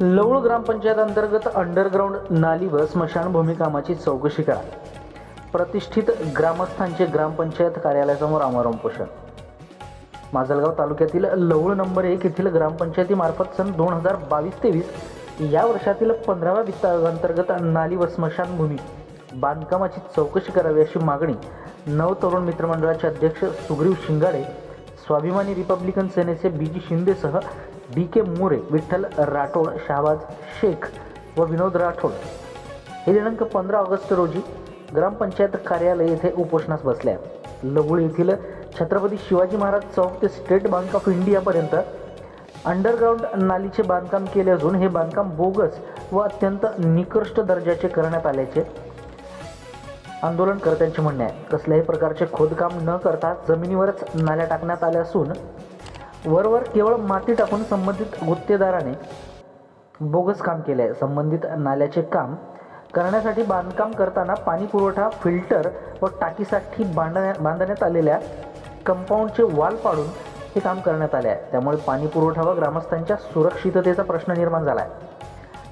लवळ ग्रामपंचायत अंतर्गत अंडरग्राऊंड नाली व स्मशानभूमी कामाची चौकशी करा. प्रतिष्ठित ग्रामस्थांचे ग्रामपंचायत कार्यालयासमोर आमरण पोषण. माजलगाव तालुक्यातील लवळ नंबर एक येथील ग्रामपंचायतीमार्फत सन दोन हजार बावीस तेवीस या वर्षातील पंधराव्या वित्त अंतर्गत नाली व स्मशानभूमी बांधकामाची चौकशी करावी अशी मागणी नवतरुण मित्रमंडळाचे अध्यक्ष सुग्रीव शिंगाडे स्वाभिमानी रिपब्लिकन सेनेचे बी जी शिंदेसह डी के मोरे विठ्ठल राठोड शहाबाज शेख व विनोद राठोड. हे दिनांक पंधरा ऑगस्ट रोजी ग्रामपंचायत कार्यालय येथे उपोषणास बसले आहेत लवळ येथील छत्रपती शिवाजी महाराज चौक ते स्टेट बँक ऑफ इंडियापर्यंत अंडरग्राऊंड नालीचे बांधकाम केले असून हे बांधकाम बोगस व अत्यंत निकृष्ट दर्जाचे करण्यात आल्याचे आंदोलनकर्त्यांचे म्हणणे आहे. कसल्याही प्रकारचे खोदकाम न करता जमिनीवरच नाल्या टाकण्यात आल्या असून वरवर केवळ माती टाकून संबंधित गुत्तेदाराने बोगस काम केले आहे संबंधित नाल्याचे काम करण्यासाठी बांधकाम करताना पाणी पुरवठा फिल्टर व टाकीसाठी बांधण्या बांधण्यात आलेल्या कंपाऊंडचे वाल पाडून हे काम करण्यात आले आहे त्यामुळे पाणी पुरवठा व ग्रामस्थांच्या सुरक्षिततेचा प्रश्न निर्माण झाला आहे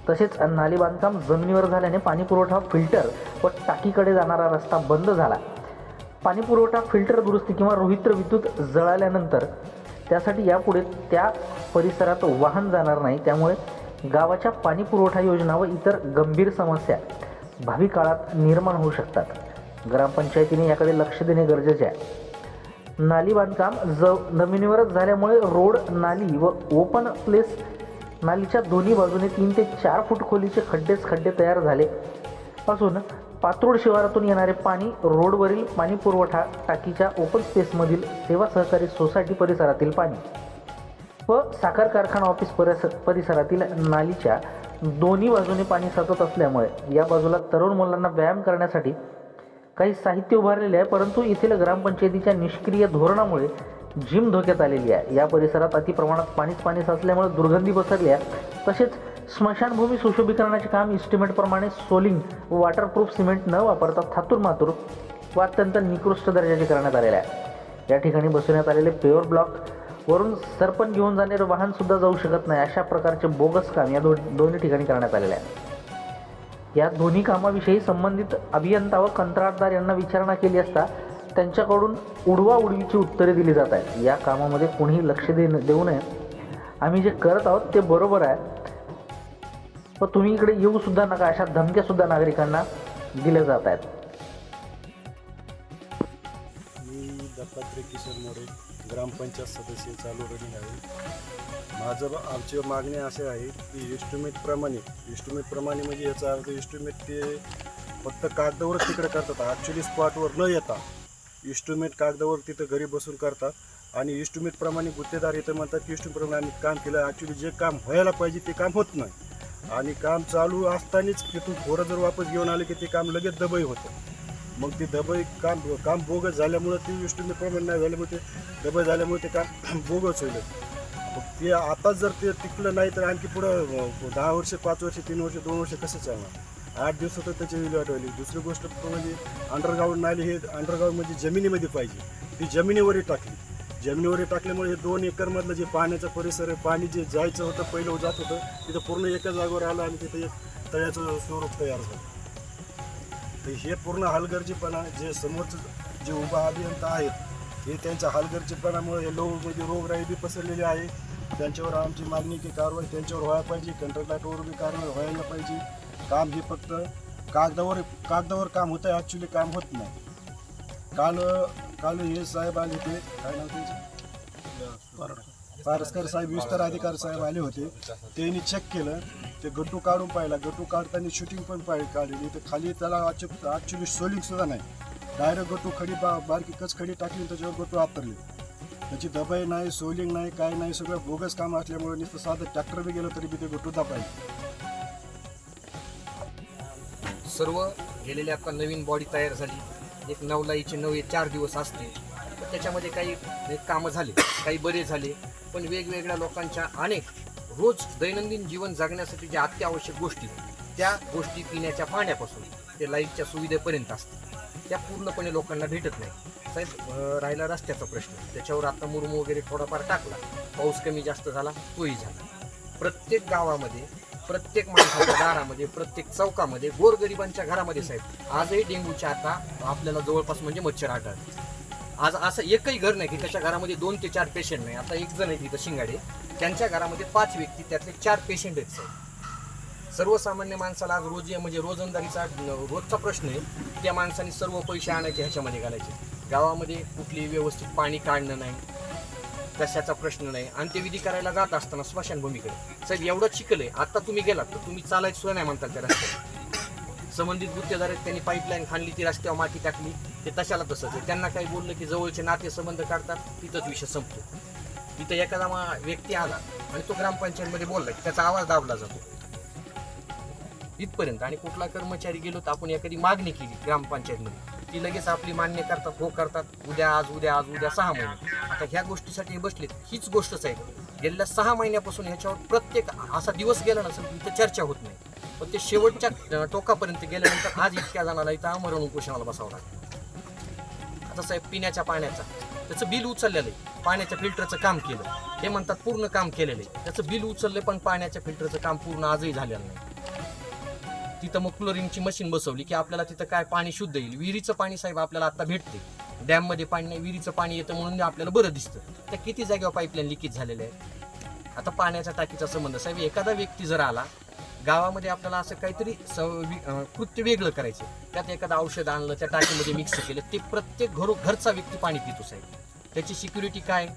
तसेच नाली बांधकाम जमिनीवर झाल्याने पाणी पुरवठा फिल्टर व टाकीकडे जाणारा रस्ता बंद झाला. पाणी पुरवठा फिल्टर दुरुस्ती किंवा रोहित्र विद्युत जळाल्यानंतर त्यासाठी यापुढे त्या परिसरात वाहन जाणार नाही. त्यामुळे गावाच्या पाणी पुरवठा योजना व इतर गंभीर समस्या भावी काळात निर्माण होऊ शकतात. ग्रामपंचायतीने याकडे लक्ष देणे गरजेचे आहे. नाली बांधकाम ज जमिनीवरच झाल्यामुळे रोड नाली व ओपन प्लेस नालीच्या दोन्ही बाजूने तीन ते चार फूट खोलीचे खड्डेच खड्डे तयार झाले असून पात्रोड शिवारातून येणारे पाणी रोडवरील पाणी पुरवठा टाकीच्या ओपन स्पेसमधील सेवा सहकारी सोसायटी परिसरातील पाणी व साखर कारखाना ऑफिस परिस परिसरातील नालीच्या दोन्ही बाजूने पाणी साचत असल्यामुळे या बाजूला तरुण मुलांना व्यायाम करण्यासाठी काही साहित्य उभारलेले आहे. परंतु येथील ग्रामपंचायतीच्या निष्क्रिय धोरणामुळे जिम धोक्यात आलेली आहे. या परिसरात अतिप्रमाणात पाणीच पाणी साचल्यामुळे दुर्गंधी पसरली आहे. तसेच स्मशानभूमी सुशोभीकरणाचे काम इस्टिमेटप्रमाणे सोलिंग व वॉटरप्रूफ सिमेंट न वापरता थातूर मातूर व अत्यंत निकृष्ट दर्जाचे करण्यात आलेले आहे. या ठिकाणी बसवण्यात आलेले पेवर ब्लॉक वरून सरपण घेऊन जाणारे वाहनसुद्धा जाऊ शकत नाही अशा प्रकारचे बोगस काम या दो दोन्ही ठिकाणी करण्यात आलेले आहे. या दोन्ही कामाविषयी संबंधित अभियंता व कंत्राटदार यांना विचारणा केली असता त्यांच्याकडून उडवा उडवीची उत्तरे दिली जात आहेत. या कामामध्ये कोणीही लक्ष दे देऊ नये. आम्ही जे करत आहोत ते बरोबर आहे. व तुम्ही इकडे येऊ सुद्धा नका अशा धमक्या सुद्धा नागरिकांना दिल्या जात आहेत. मी दत्तात्रय किशोर मोरे ग्रामपंचायत सदस्य चालू रनिंग आहे माझं आमची मागणी असे आहे की इस्टिमेटप्रमाणे इस्टिमेटप्रमाणे म्हणजे याचा अर्थ इस्टिमेट ते फक्त कागदावरच तिकडे करतात ॲक्च्युली स्पॉटवर न येता. इस्टिमेट कागदावर तिथं घरी बसून करतात आणि इस्टिमेटप्रमाणे गुत्तेदार इथं म्हणतात की इस्टिमेटप्रमाणे आम्ही काम केलं ॲक्च्युली जे काम व्हायला पाहिजे ते काम होत नाही. आणि काम चालू असतानाच तिथून थोडं जर वापस घेऊन आले की ते काम लगेच दबई होतं. मग ते दबई काम काम बोगस झाल्यामुळं ती गोष्टी प्रमाण नाही झाल्यामुळे ते दबई झाल्यामुळे ते काम बोगस होईल. मग ते आता जर ते टिकलं नाही तर आणखी पुढं दहा वर्ष पाच वर्ष तीन वर्ष दोन वर्ष कसं चालणार? आठ दिवसात त्याची विल्हेवाट व्हायली. दुसरी गोष्ट म्हणजे अंडरग्राऊंड नाली हे अंडरग्राऊंड म्हणजे जमिनीमध्ये पाहिजे. ती जमिनीवरही टाकली. जमिनीवर टाकल्यामुळे हे दोन एकरमधलं जे पाण्याचा परिसर आहे पाणी जे जायचं होतं पहिलं जात होतं तिथं पूर्ण एका जागेवर आलं आणि तिथे एक तळ्याचं स्वरूप तयार झालं. तर हे पूर्ण हलगर्जीपणा जे समोरचं जे उभा अभियंता आहेत हे त्यांच्या हलगर्जीपणामुळे हे लो म्हणजे रोगराई बी पसरलेली आहे. त्यांच्यावर आमची मागणी की कारवाई त्यांच्यावर व्हायला पाहिजे कंत्राटदारावर बी कारवाई व्हायला पाहिजे. काम हे फक्त कागदावर कागदावर काम होतं आहे ॲक्च्युली काम होत नाही. काल काल हे साहेब आले होते. काय नाव त्यांचं पारसकर साहेब विस्तार अधिकारी साहेब आले होते. त्यांनी चेक केलं. ते गट्टू काढून पाहिला. गट्टू काढताना शूटिंग पण पाहिली काढलेली. तर खाली त्याला ॲक्च्युली सोलिंग सुद्धा नाही. डायरेक्ट गट्टू खडी बा बारकी कच खडी टाकली त्याच्यावर गट्टू वापरले त्याची दबाई नाही सोलिंग नाही काय नाही. सगळं बोगस काम असल्यामुळे नुसतं साधं ट्रॅक्टर बी गेलं तरी बी ते गट्टू दाबायचे सर्व गेलेले आता नवीन बॉडी तयार झाली. एक नवलाईचे नवे चार दिवस असते त्याच्यामध्ये काही कामं झाले काही बरे झाले. पण वेगवेगळ्या लोकांच्या अनेक रोज दैनंदिन जीवन जगण्यासाठी ज्या अत्यावश्यक गोष्टी त्या गोष्टी पिण्याच्या पाण्यापासून ते लाईटच्या सुविधेपर्यंत असतात. त्या पूर्णपणे लोकांना भेटत नाही. साहेब राहिला रस्त्याचा प्रश्न. त्याच्यावर आता मुरुम वगैरे थोडाफार टाकला. पाऊस कमी जास्त झाला तोही झाला. प्रत्येक गावामध्ये प्रत्येक माणसाच्या दारामध्ये प्रत्येक चौकामध्ये गोरगरिबांच्या घरामध्ये साहेब आजही डेंग्यूच्या आता आपल्याला जवळपास म्हणजे मच्छर आढळतात. आज असं एकही घर नाही की त्याच्या घरामध्ये दोन ते चार पेशंट नाही. आता एक जण आहे तिथं शिंगाडे. त्यांच्या घरामध्ये पाच व्यक्ती त्यातले चार पेशंट आहेत साहेब. सर्वसामान्य माणसाला आज रोज म्हणजे रोजंदारीचा रोजचा प्रश्न आहे. त्या माणसाने सर्व पैसे आणायचे ह्याच्यामध्ये घालायचे. गावामध्ये कुठली व्यवस्थित पाणी काढणं नाही. कशाचा प्रश्न नाही. अंत्यविधी करायला जात असताना स्मशानभूमीकडे. साहेब एवढं चिखल आहे. आता तुम्ही गेलात तर तुम्ही चालायचं सुद्धा नाही म्हणतात त्या रस्त्यावर. संबंधित गुत्तेदार आहेत त्यांनी पाईपलाईन खाणली ती रस्त्यावर माती टाकली. ते तशाला तसंच आहे. त्यांना काही बोललं की जवळचे नातेसंबंध काढतात तिथंच विषय संपतो. तिथं एखादा मा- व्यक्ती आला आणि तो ग्रामपंचायतमध्ये बोलला की त्याचा आवाज दाबला जातो. इथपर्यंत. आणि कुठला कर्मचारी गेलो तर आपण एखादी मागणी केली ग्रामपंचायतमध्ये. ती लगेच आपली मान्य करतात हो करतात. उद्या आज उद्या आज उद्या सहा महिने. आता ह्या गोष्टीसाठी बसलेत. हीच गोष्टच आहे. गेल्या सहा महिन्यापासून ह्याच्यावर प्रत्येक असा दिवस गेला नसेल की चर्चा होत नाही. पण ते शेवटच्या टोकापर्यंत गेल्यानंतर आज इतक्या जणाला इथं आमरण उपोषणाला बसावं लागतं. आता साहेब पिण्याच्या पाण्याचा. त्याचं बिल उचललेलं आहे. पाण्याच्या फिल्टरचं काम केलं. हे म्हणतात पूर्ण काम केलेलं आहे. त्याचं बिल उचललं पण पाण्याच्या फिल्टरचं काम पूर्ण आजही झालेलं नाही. तिथं मग क्लोरिनची मशीन बसवली की आपल्याला तिथं काय पाणी शुद्ध येईल? विहिरीचं पाणी साहेब आपल्याला आता भेटते डॅममध्ये पाणी नाही विहिरीचं पाणी येतं म्हणून आपल्याला बरं दिसतं. त्या किती जागेवर पाईपलाईन लिकेज झालेले आहे? आता पाण्याच्या टाकीचा संबंध. साहेब एखादा व्यक्ती जर आला गावामध्ये आपल्याला असं काहीतरी स- वि- कृत्य वेगळं करायचं. त्यात एखादं औषध आणलं त्या टाकीमध्ये मिक्स केलं ते प्रत्येक घरो घरचा व्यक्ती पाणी पितो साहेब. त्याची सिक्युरिटी काय?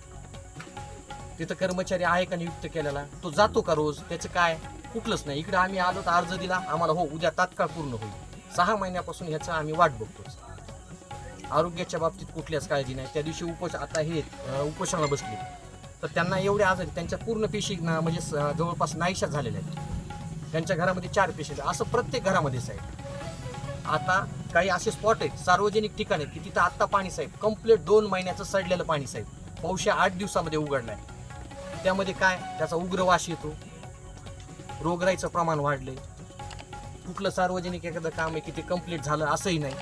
तिथं कर्मचारी आहे का नियुक्त केलेला? तो जातो का रोज? त्याचं काय? कुठलंच नाही. इकडे आम्ही आलो तर अर्ज दिला. आम्हाला हो उद्या तात्काळ पूर्ण होईल. सहा महिन्यापासून ह्याचा आम्ही वाट बघतोच. आरोग्याच्या बाबतीत कुठल्याच काळजी नाही. त्या दिवशी उपोष आता हे उपोषणाला बसले. तर त्यांना एवढे आजारी त्यांच्या पूर्ण पेशी ना म्हणजे स- जवळपास नाहीशा झालेल्या आहेत. त्यांच्या घरामध्ये चार पेशी असं प्रत्येक घरामध्येच आहे आता काही असे स्पॉट आहेत सार्वजनिक ठिकाण आहेत की तिथं आत्ता पाणी साहेब कंप्लीट दोन महिन्याचं सडलेलं पाणी साहेब पावशा आठ दिवसामध्ये उघडलंय. त्यामध्ये काय? त्याचा उग्र वास येतो. रोगराईचं प्रमाण वाढले कुठलं सार्वजनिक एखादं काम आहे की ते कंप्लीट झालं असंही नाही.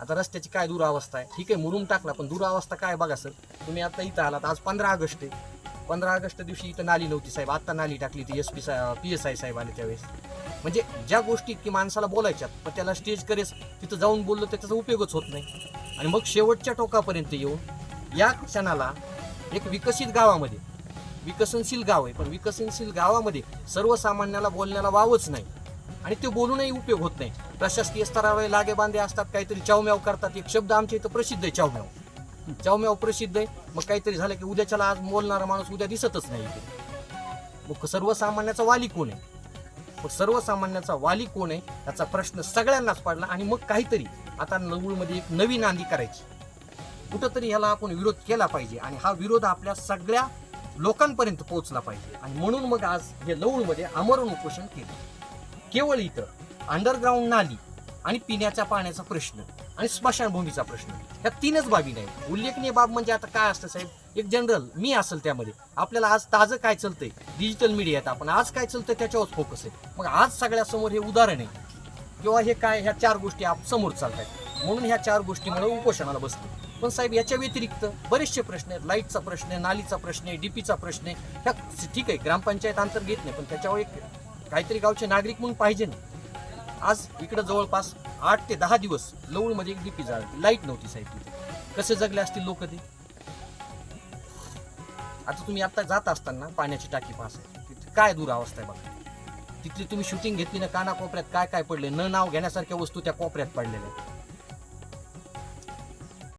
आता रस्त्याची काय दुरावस्था आहे? ठीक आहे मुरुम टाकला पण दुरावस्था काय बघा सर? तुम्ही आता इथं आलात आज पंधरा ऑगस्ट आहे. पंधरा ऑगस्ट दिवशी इथं नाली नव्हती साहेब आता नाली टाकली ती S P P S I साहेब आले त्यावेळेस. म्हणजे ज्या गोष्टी की माणसाला बोलायच्यात पण त्याला स्टेज करेस तिथं जाऊन बोललं तर त्याचा उपयोगच होत नाही. आणि मग शेवटच्या टोकापर्यंत येऊन या क्षणाला एक विकसित गावामध्ये विकसनशील गाव आहे पण विकसनशील गावामध्ये सर्वसामान्याला बोलण्याला वावच नाही. आणि ते बोलूनही उपयोग होत नाही. प्रशासकीय स्तरावर लागे बांधे असतात काहीतरी चावम्याव करतात. एक शब्द आमच्या इथं प्रसिद्ध आहे चावम्याव. चावम्याव प्रसिद्ध आहे. मग काहीतरी झालं की उद्याच्याला आज बोलणारा माणूस उद्या दिसतच नाही इथे. मग सर्वसामान्याचा वाली कोण आहे? मग सर्वसामान्याचा वाली कोण आहे? याचा प्रश्न सगळ्यांनाच पडला आणि मग काहीतरी आता नवळमध्ये एक नवी नांदी करायची. कुठंतरी ह्याला आपण विरोध केला पाहिजे आणि हा विरोध आपल्या सगळ्या लोकांपर्यंत पोहोचला पाहिजे. आणि म्हणून मग आज हे लवळमध्ये आमरण उपोषण केलं. केवळ इथं अंडरग्राऊंड नाली आणि पिण्याच्या पाण्याचा प्रश्न आणि स्मशानभूमीचा प्रश्न. ह्या तीनच बाबी नाही. उल्लेखनीय बाब म्हणजे आता काय असतं साहेब? एक जनरल मी असेल त्यामध्ये. आपल्याला आज ताजं काय चालतंय? डिजिटल मीडियात आपण. आज काय चालतंय त्याच्यावर फोकस आहे. मग आज सगळ्यासमोर हे उदाहरण आहे. किंवा हे काय? ह्या चार गोष्टी आप समोर चालत आहेत म्हणून ह्या चार गोष्टीमुळे उपोषणाला बसतो. पण साहेब याच्या व्यतिरिक्त बरेचसे प्रश्न आहेत. लाईटचा प्रश्न आहे नालीचा प्रश्न आहे डीपीचा प्रश्न आहे. ह्या ठीक आहे ग्रामपंचायत अंतर घेत नाही पण त्याच्यावर एक काहीतरी गावचे नागरिक म्हणून पाहिजे ना. आज इकडं जवळपास आठ ते दहा दिवस लवळमध्ये एक डीपी जाळली लाइट नव्हती साहेब तिथे. कसे जगले असतील लोक ते? आता तुम्ही आता जात असताना पाण्याची टाकी पास आहे. तिथे काय दुरावस्था आहे बघा. तिथली तुम्ही शूटिंग घेतली ना काना कोपऱ्यात काय काय पडले न नाव घेण्यासारख्या वस्तू त्या कोपऱ्यात पडलेल्या आहेत.